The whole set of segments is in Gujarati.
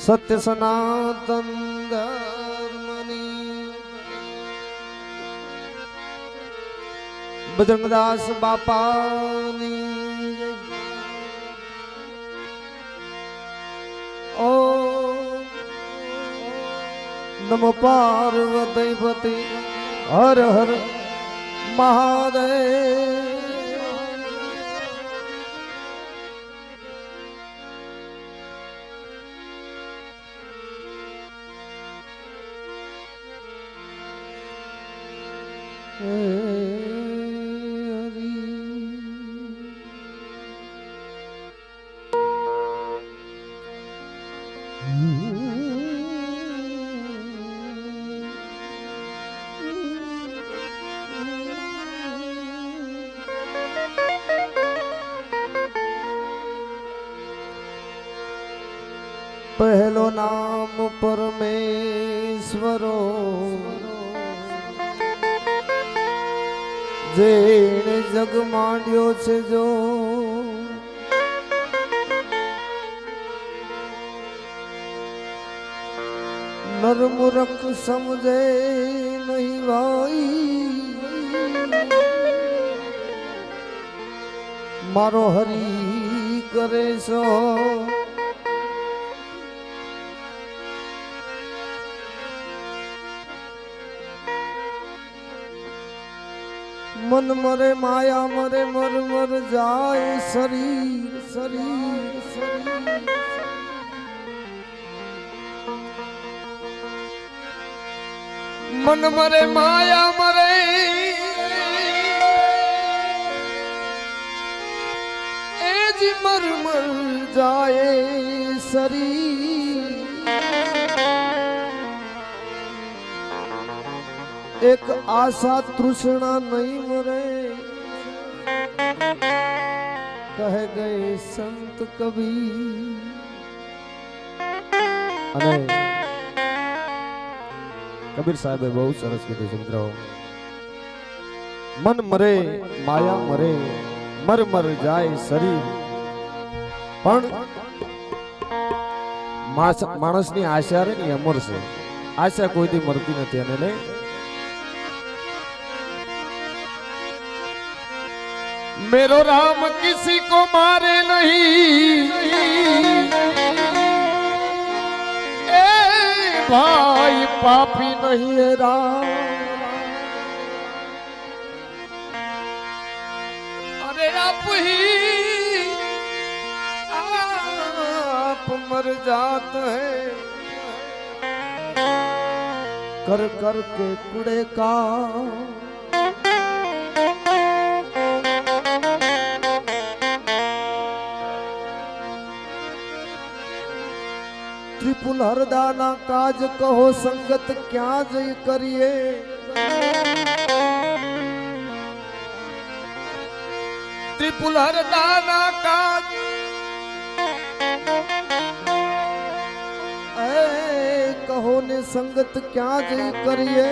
સત્ય સનાતન બજરંગદાસ બાપાની ઓ નમ પાર્વતી હર હર મહાદેવ પહેલો નામ પરમેશ્વરો. જેણે જગ માંડ્યો છે જો. નરમુરખ સમજે નહીં ભાઈ મારો હરી કરે છો. મન મરે માયા મરે, મર મર જાય શરીર શરીર શરીર. મન મરે માયા મરે. એ જ મર મર જાય શરીર. એક આશા તૃષ્ણા નહીં મરે. કહે ગયે સંત કવિ. અને કબીર સાહેબે બહુ સરસ કીધું છે મન મરે, માયા મરે, મર મર જાય શરીર પણ માણસની આશા રે ને અમર છે. આશા કોઈથી મરતી નથી અને લે. मेरो राम किसी को मारे नहीं। ए भाई पापी नहीं है राम। अरे आप ही, आप मर जाते हैं। कर कर के कुड़े का ત્રિપુલ હરદાના કાજ કહો સંગત ક્યાં જઈ કરીએ ત્રિપુલ હરદાના કાજ એ કહો ને સંગત ક્યાં જઈ કરીએ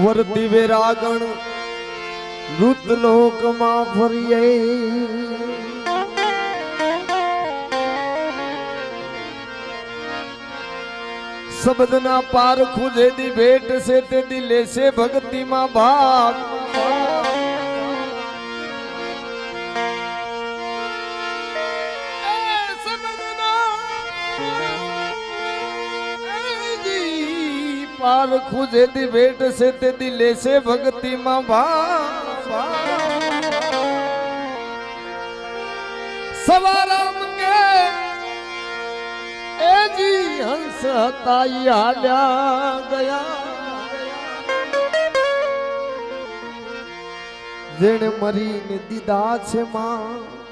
વર્તી વેરાગણ મૃત લોકમાં ફરીએ શબ્દના પાર ખુજે દી ભેટ છે તે દી લેશે ભક્તિમાં ભાગ. પાર ખુજે દી ભેટ છે તે દી લેશે ભક્તિમાં ભાગ. સવારા એજી હંસ હતા હાલ્યા ગયા. જેણે મરીને દીધા છે માં.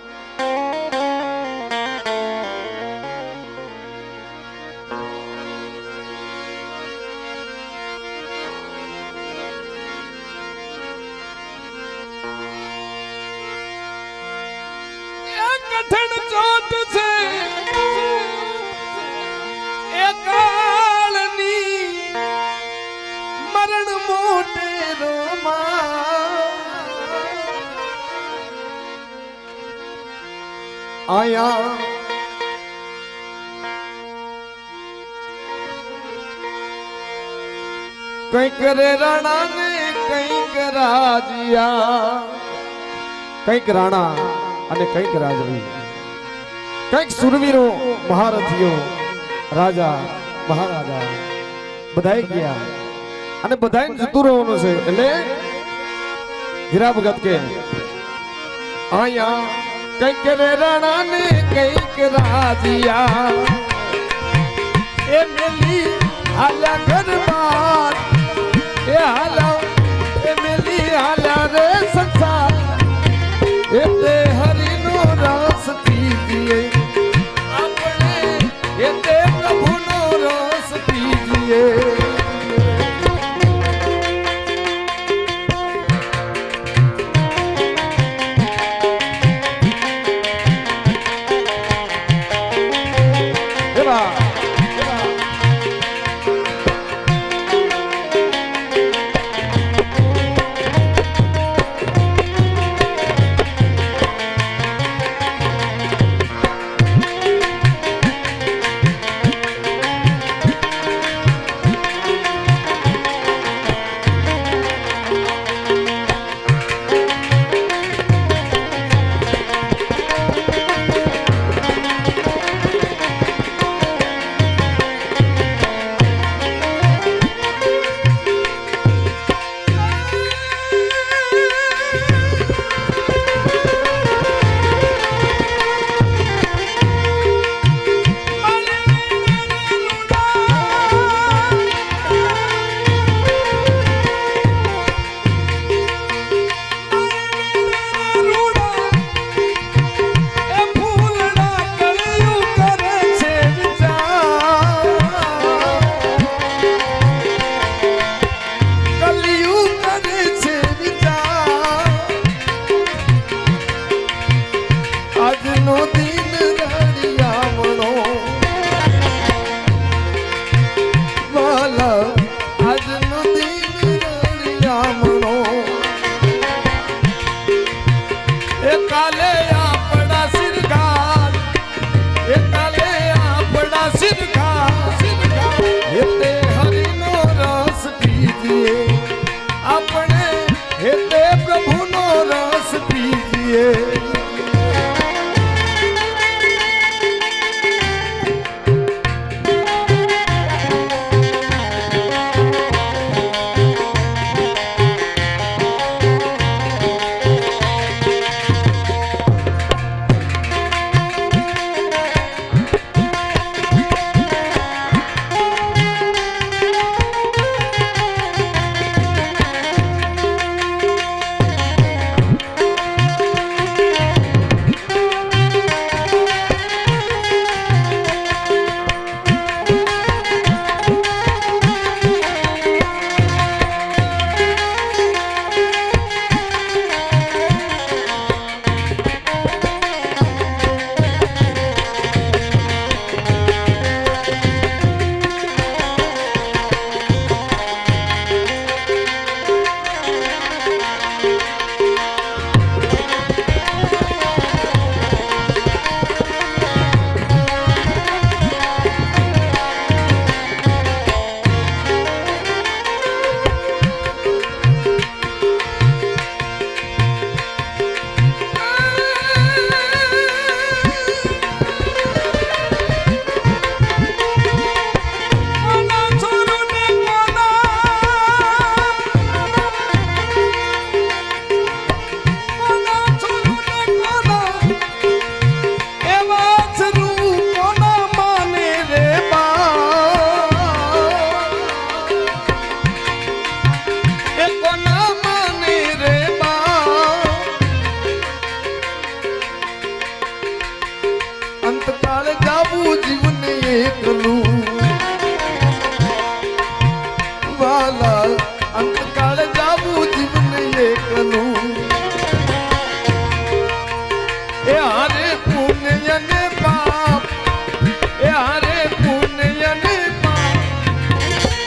આયા કંઈક રે રાણા ને કંઈક રાજિયા કંઈક રાણા અને કંઈક રાજવી કંઈક સુરવીરો મહારથીઓ રાજા મહારાજા બધાય ગયા અને બધાય જતું રહેવાનું છે એટલે હીરા ભગત કે આયા કંઈક રે રણા ને કંઈક રાજીયા. એ મેલી હાલ્યા ઘર બાર એ હાલા એ મેલી હાલ્યા રે સંસાર. એ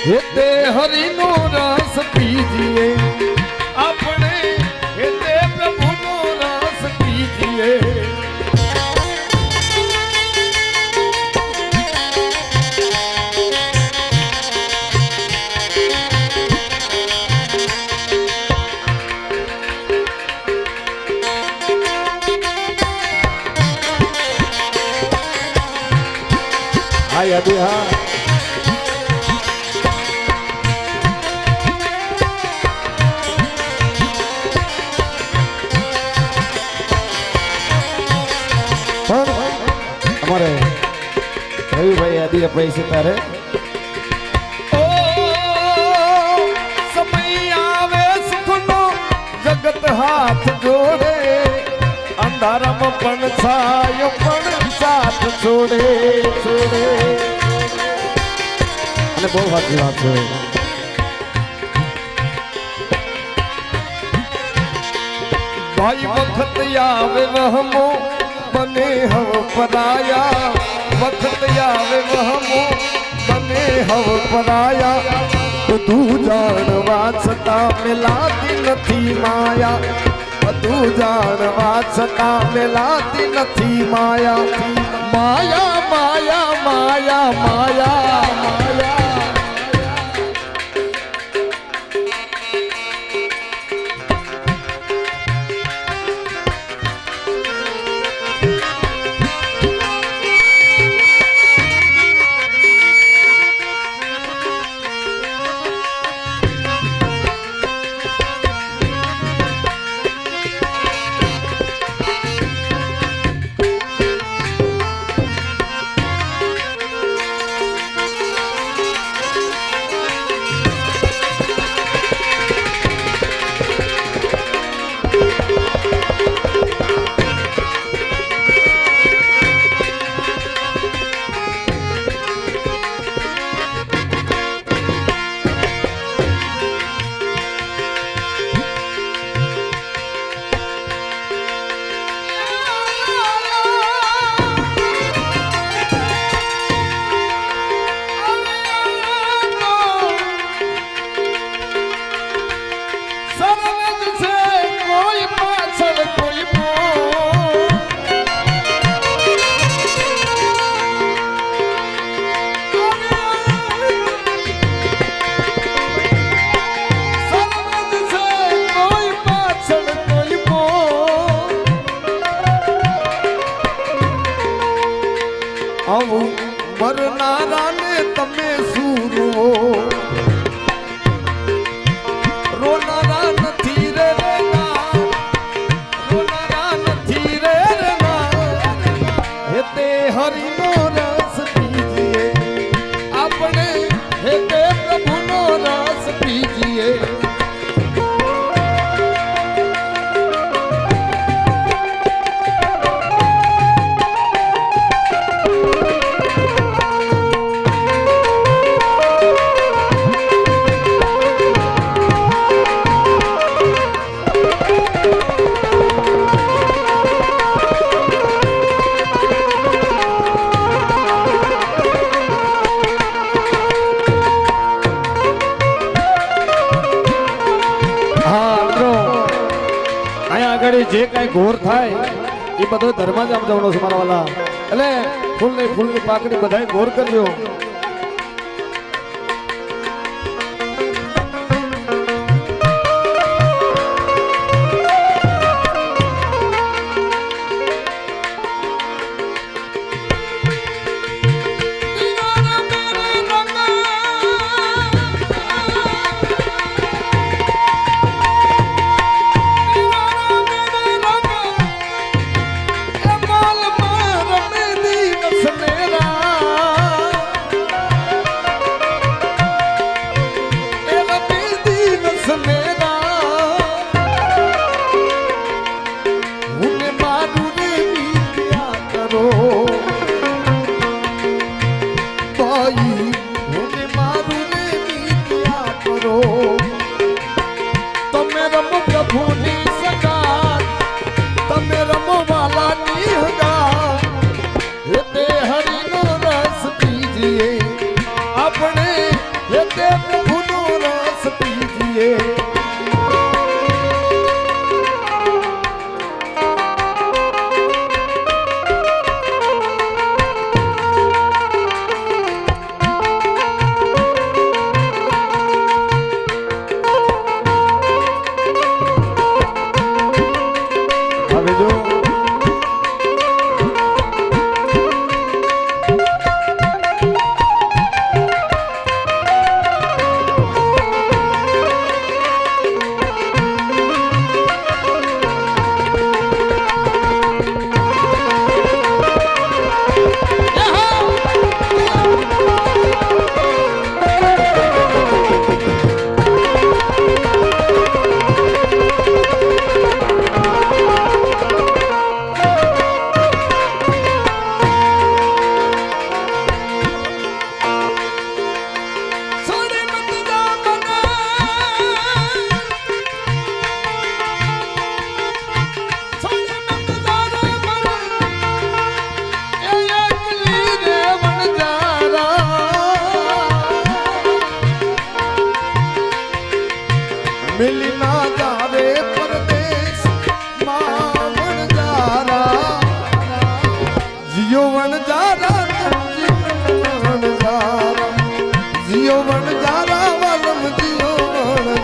હેતે હરિનો રસ પીજીએ. આપણે હેતે પ્રભુનો રસ પીજીએ. Yeah, આદિ પૈસે તારે જગત હાથ જોડે અંધારામાં પણ છાયો પણ સાથ છોડે છોડે અને બહુ સાચી વાત છે ભાઈ વખત આવે વહમો બને વખત આવે વહમો તને હવ પરાયા. બધું જાણવા છતાં મેલાતી નથી માયા. બધું જાણવા છતાં મેલાતી નથી માયા. માયા માયા માયા માયા. એ બધો ધર્મ જ આમ જવાનો છે મારા વાલા. એટલે ફૂલની ફૂલની પાકડી બધાય ગોર કરજો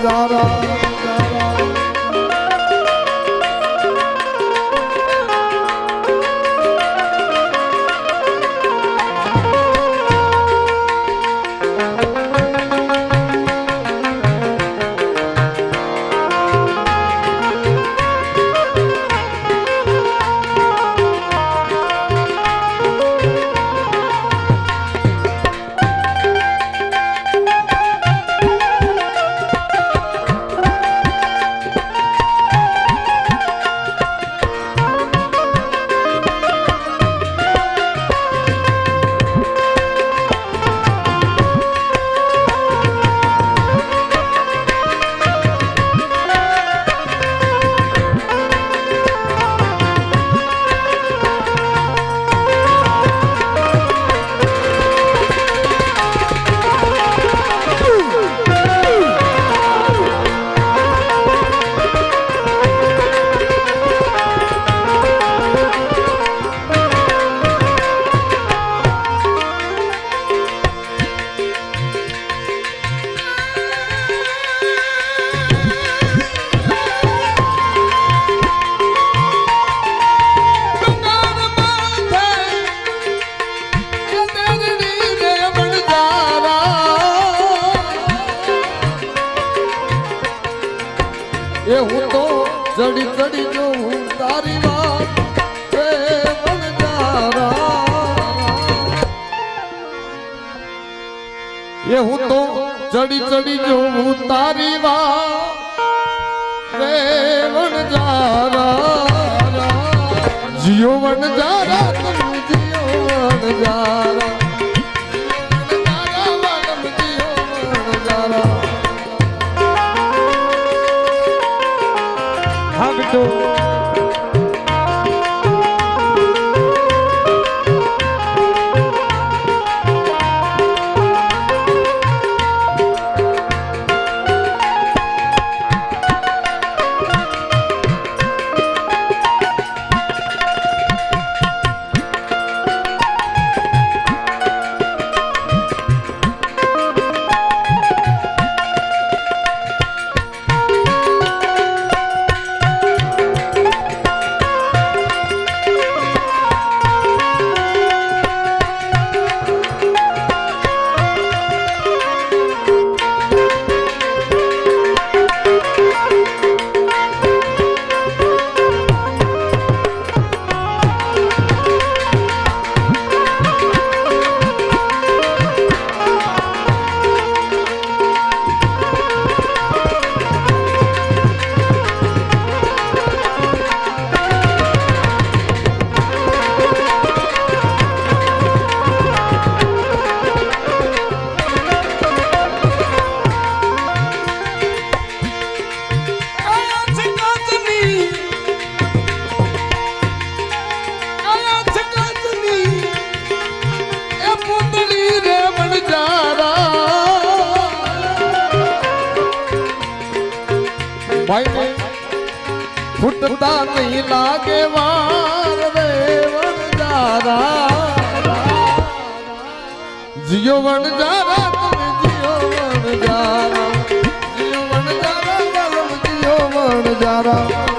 રાજા રા હું તો ચડી ચડી જોઉં, તારી વા રે વણજારા જીઓ વણ જારા જીઓ વણજારા વણજારા ફૂટતા નહીં લાગે વાર રે વણજારા જીઓ વણજારા તમે જીઓ વણજારા જીઓ વણજારા જીઓ વણજારા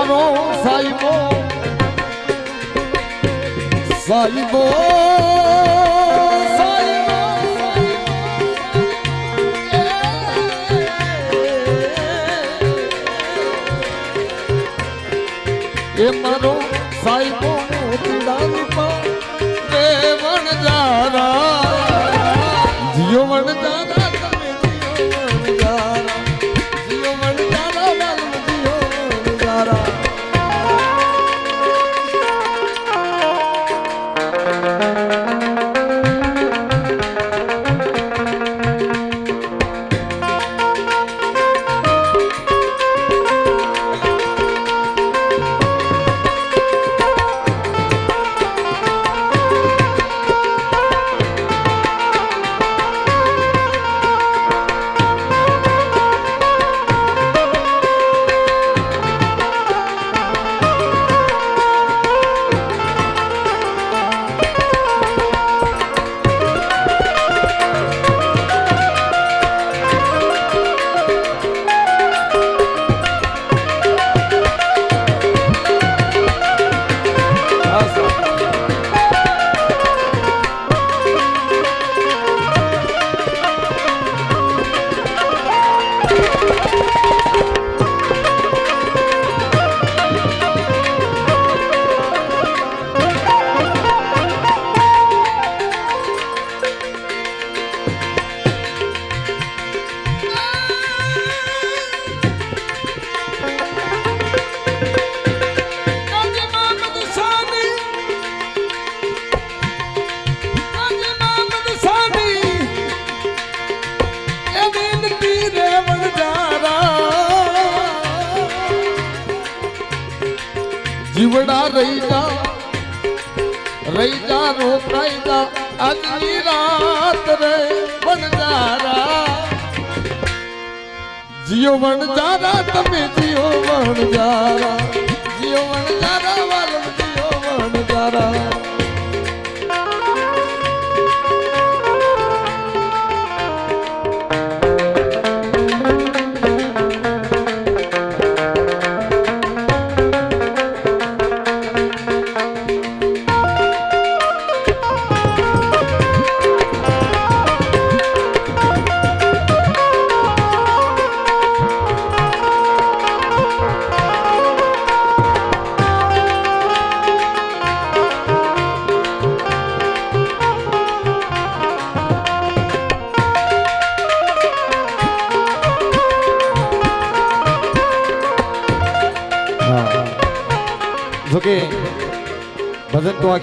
મારો સાહેબો સાહેબો એ મારો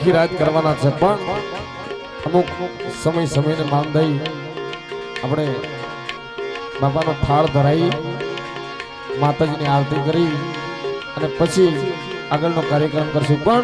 આખી રાત કરવાના છે. પણ અમુક સમય સમયને માન દઈ આપણે બાપાનો થાળ ધરાવી માતાજીની આરતી કરી અને પછી આગળનો કાર્યક્રમ કરશું. પણ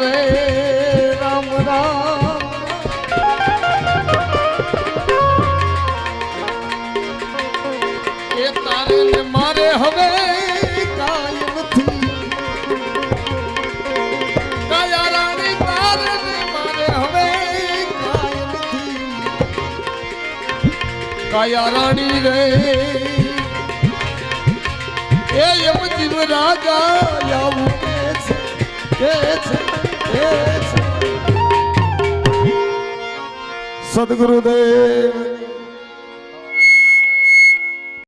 રે, રામ રામ. એ તારે ને મારે હવે કાંઈ નથી. કાયા રાણી, તારે ને મારે હવે રાણી રે. એ એમ જીવ રાજા આવું કે છે કે છે. સદગુરુદેવ.